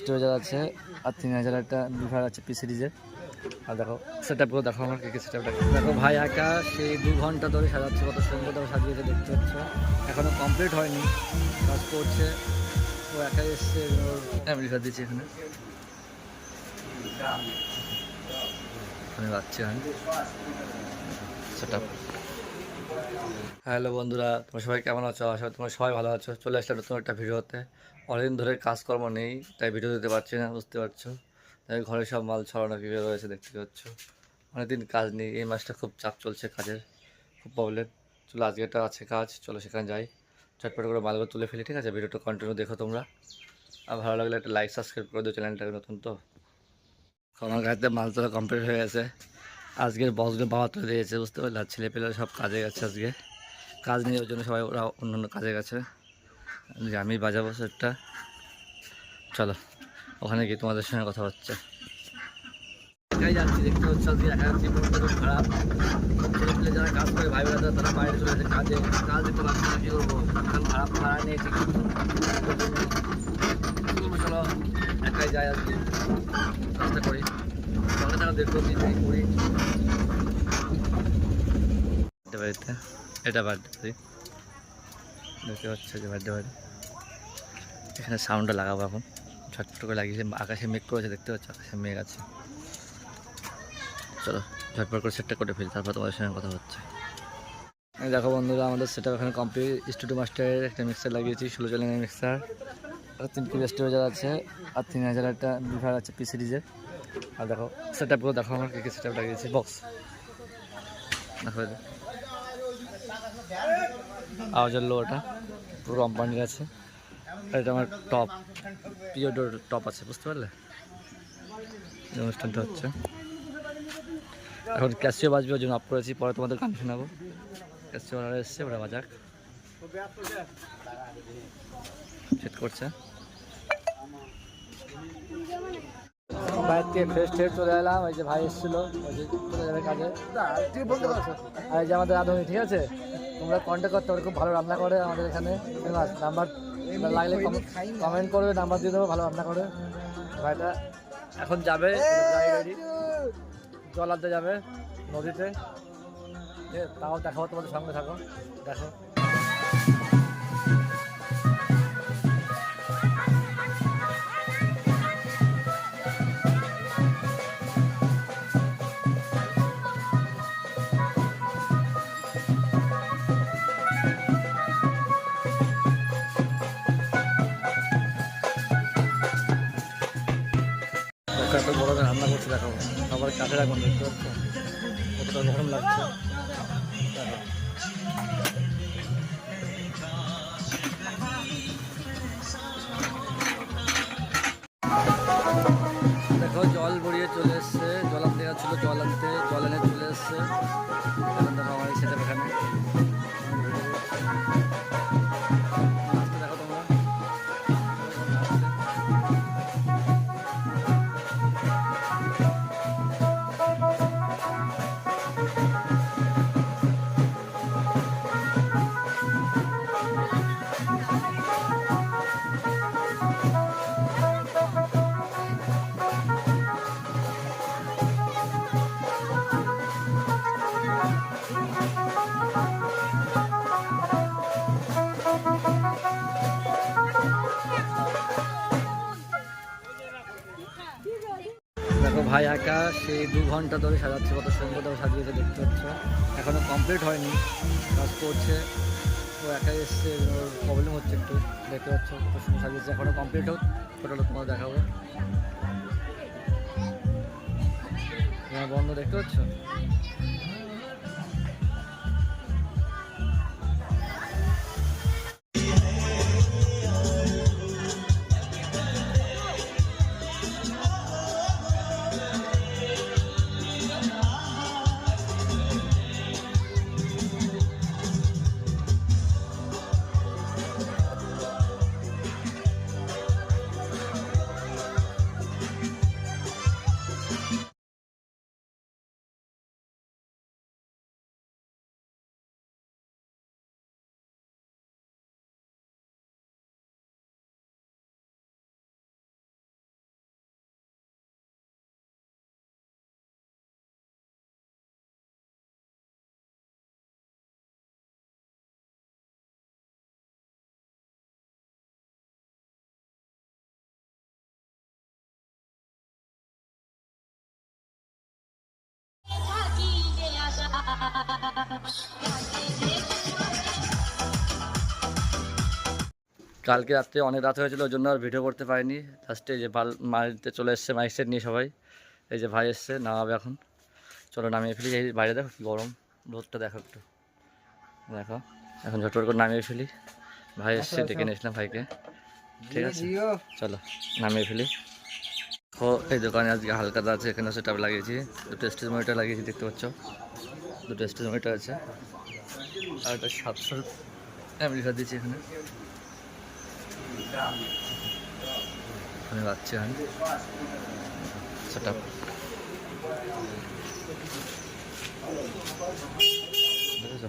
স্টোরেজার আছে আর তিন হাজার একটা বিভার আছে পি সিরিজের আর দেখো সেটা পুরো দেখো আমার কে সেটা দেখো। ভাই একা সেই দু ঘণ্টা ধরে সাজাচ্ছে, কত সুন্দর ধরে সাজিয়েছে, দেখতে পাচ্ছ। এখনও কমপ্লিট হয়নি। কাজ করছে, ও একাই এসছে ওর আমেরিকা দিয়েছে এখানে। এখানে যাচ্ছি আমি সেটা হ্যালো বন্ধুরা, তোমরা সবাই কেমন আছো? করি তোমরা সবাই ভালো আছো। চলে আসলে নতুন একটা ভিডিওতে। অনেকদিন ধরে কাজকর্ম নেই, তাই ভিডিও দিতে পারছি না, বুঝতে পারছ? তাই ঘরে সব মাল ছড়ানো কীভাবে রয়েছে, দেখতে পাচ্ছ? অনেকদিন কাজ নেই, এই মাসটা খুব চাপ চলছে কাজের, খুব প্রবলেম চলো, আজকে একটা আছে কাজ, চলো সেখানে যাই। চটপট করে মালগুলো তুলে ফেলি, ঠিক আছে? ভিডিওটা কন্টিনিউ দেখো তোমরা। আর ভালো লাগলে একটা লাইক সাবস্ক্রাইব করে দিও চ্যানেলটাকে নতুন তো। আমার গাড়িতে মাল তোলা কমপ্লিট হয়ে গেছে। আজকের বসগুলো বাবা তুলে দিয়েছে, বুঝতে পারলে? ছেলে পেলে সব কাজে গেছে আজকে। কাজ নেই ওর জন্য সবাই ওরা অন্যান্য কাজে গেছে। যে আমি বাজাবো সেটটা। চলো ওখানে গিয়ে তোমাদের সঙ্গে কথা হচ্ছে। একাই যাচ্ছি দেখতে হচ্ছে আজকে একা যাচ্ছি খুব খারাপ। ছেলে পেলে যারা কাজ করে ভাই বোনেরা তারা বাইরে চলে যাচ্ছে কাজে। কাজ দিতে পারছে না কী করব? এখন খারাপ ভাড়া নিয়েছে কি করব চলো একাই যাই আজকে। চেষ্টা করি। সঙ্গে তারা দেখব কি করি। বাড়িতে। এটা বার্থডে দেখতে পাচ্ছ যে বার্থডে বাড়ি এখানে সাউন্ডটা লাগাবো এখন। ঝটপট করে লাগিয়েছে আকাশে মেঘ করেছে, দেখতে পাচ্ছ? আকাশে মেঘ আছে। চলো, ঝটপট করে সেটটা করে ফেলি, তারপর তোমাদের সঙ্গে কথা হচ্ছে। দেখো বন্ধুরা, আমাদের সেটা এখানে কমপ্লিট স্টুডিও মাস্টারের একটা মিক্সার লাগিয়েছি, ষোলো চ্যানেলের মিক্সার আর তিন কিলো স্টোরেজার আছে, আর তিন হাজার একটা বিভার আছে পি সিরিজের আর দেখো সেটা পুরো দেখো আমার, কে সেটা লাগিয়েছি। বক্স দেখো আওয়াজের ওটা পুরো কোম্পানির আছে এটা আমার টপ পিওডোর টপ আছে, বুঝতে পারলে? অনুষ্ঠানটা হচ্ছে। এখন ক্যাসিও বাজবে ওই জন্য আপ করেছি, পরে তোমাদের গান শোনাবো। ক্যাসিও ওরা এসছে, ওরা বাজাক। সেট করছে। বাইরে থেকে ফ্রেশ ট্রেশ চলে এলাম ওই যে ভাই এসেছিল ওই যে চলে যাবে কাজে। আর এই যে আমাদের রাঁধুনি, ঠিক আছে? তোমরা কন্ট্যাক্ট করতে পারো খুব ভালো রান্না করে আমাদের এখানে। ফেমাস নাম্বার লাগলে কমেন্ট করবে নাম্বার দিয়ে দেবো ভালো রান্না করে। ভাইটা এখন যাবে জল আনতে যাবে নদীতে। তাও দেখাবো তোমাদের সঙ্গে থাকো দেখো। এত গরমে রান্না করছে দেখো আবার কাছে রাখুন দেখতে পাচ্ছ? কতটা গরম লাগছে। দেখো। জল গড়িয়ে চলে এসছে। জল আনতে ছিল জল আনতে, জল এনে চলে এসছে। ভাই একা সেই দু ঘণ্টা ধরে সাজাচ্ছে, কত সুন্দর ধরে সাজিয়েছে, দেখতে পাচ্ছ। এখনও কমপ্লিট হয়নি, কাজ করছে। ও একাই এসছে প্রবলেম হচ্ছে একটু, দেখতে পাচ্ছ, কত সুন্দর সাজিয়েছে। এখনও কমপ্লিট হোক টোটাল তোমার দেখাবো। বন্ধ, দেখতে পাচ্ছ? কালকে রাত্রে অনেক রাত হয়েছিল ওই জন্য আর ভিডিও করতে পারিনি। লাস্টে এই যে বাল মারিতে চলে এসছে মাইক সেট নিয়ে সবাই। এই যে ভাই এসছে নামাবে এখন। চলো নামিয়ে ফেলি এই বাইরে দেখো কি গরম। রোদটা দেখো একটু। দেখো এখন ঝটপট করে নামিয়ে ফেলি। ভাই এসছে ডেকে নিয়েছিলাম ভাইকে। ঠিক আছে? চলো নামিয়ে ফেলি। ও এই দোকানে আজকে হালকাতা আছে এখানে সেটা লাগিয়েছি। দুটো স্টেজ মনিটর লাগিয়েছি দেখতে পাচ্ছ? দুটো মনিটর আছে। আর একটা সাতশো আমেরিকা দিয়েছি এখানে। আমি যাচ্ছি এখন। সেটা দেখেছ?